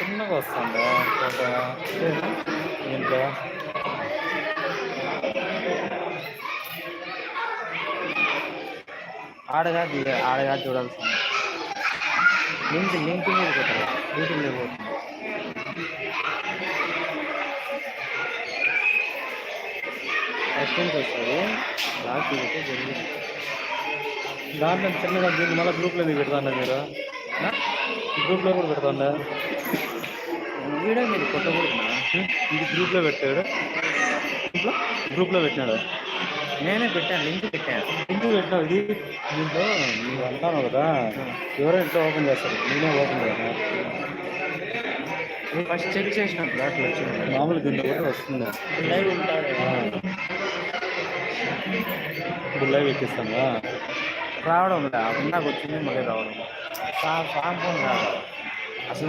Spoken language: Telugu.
చిన్నగా వస్తుందా? ఫోటో? ఆడగా ఆడగా చూడాల్సింది. లింక్ లింక్ మీద పెట్టాలి. లింక్ మీద పోతుంది ఫస్ట్ వస్తుంది. లాస్ట్ జరిగింది. దాంట్లో చిన్నగా దీన్ని మళ్ళీ గ్రూప్లో ఎందుకు పెడతాండ మీరు? గ్రూప్లో కూడా పెడతాండ? వీడియో మీరు కొట్టకూడదు ఇది గ్రూప్లో పెట్టాడు? గ్రూప్లో గ్రూప్లో పెట్టినాడు? నేనే పెట్టాను లింక్ పెట్టాను లింక్ పెట్టినావు ఇది? దీంట్లో నువ్వు అంటాను కదా ఎవరో ఇంట్లో ఓపెన్ చేస్తారు నేనే ఓపెన్ కదా ఫస్ట్ చెక్ చేసినప్పుడు అట్లా వచ్చింది. మామూలు దీంట్లో కూడా వస్తుంది? లైవ్ ఉంటాడు ఇప్పుడు లైవ్ ఎక్కిస్తాను రావడం లేదు. ఇందాక వచ్చింది మళ్ళీ రావడం సార్ సాంపం రాదు